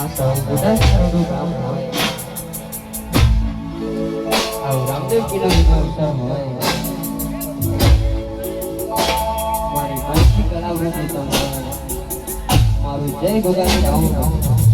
આ સૌરાષ્ટ્રનું ગામ હોય આ રામદેવ હોય મારી મારું જય ગોગાની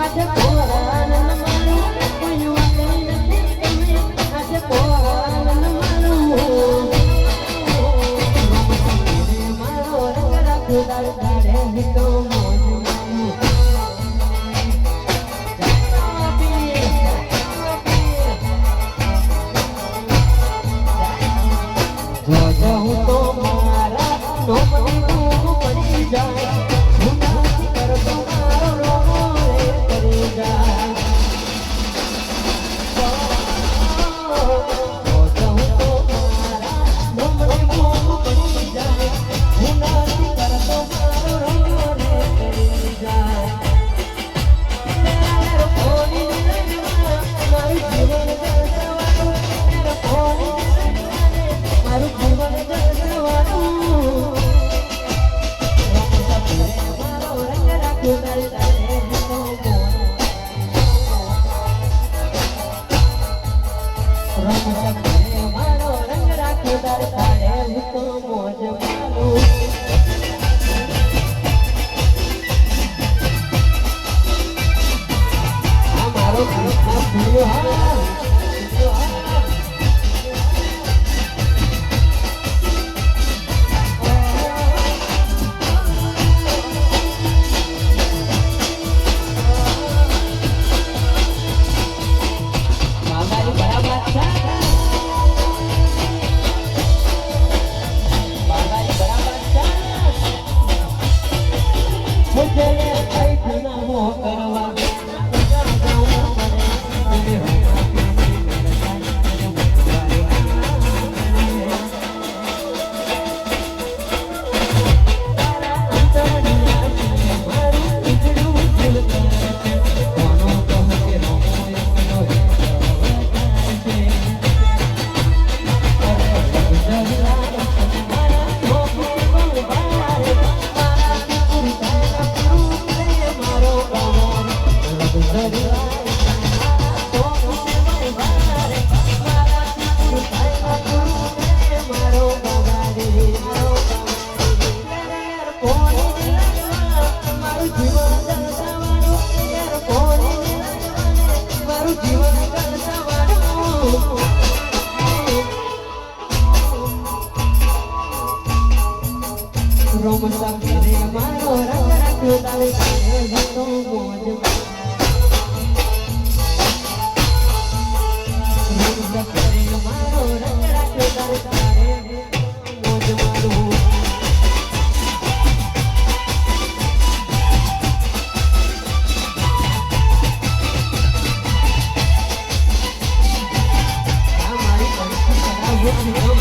সাধক Ohio. Roma sapere amaro, racca racca dal cielo, hit me.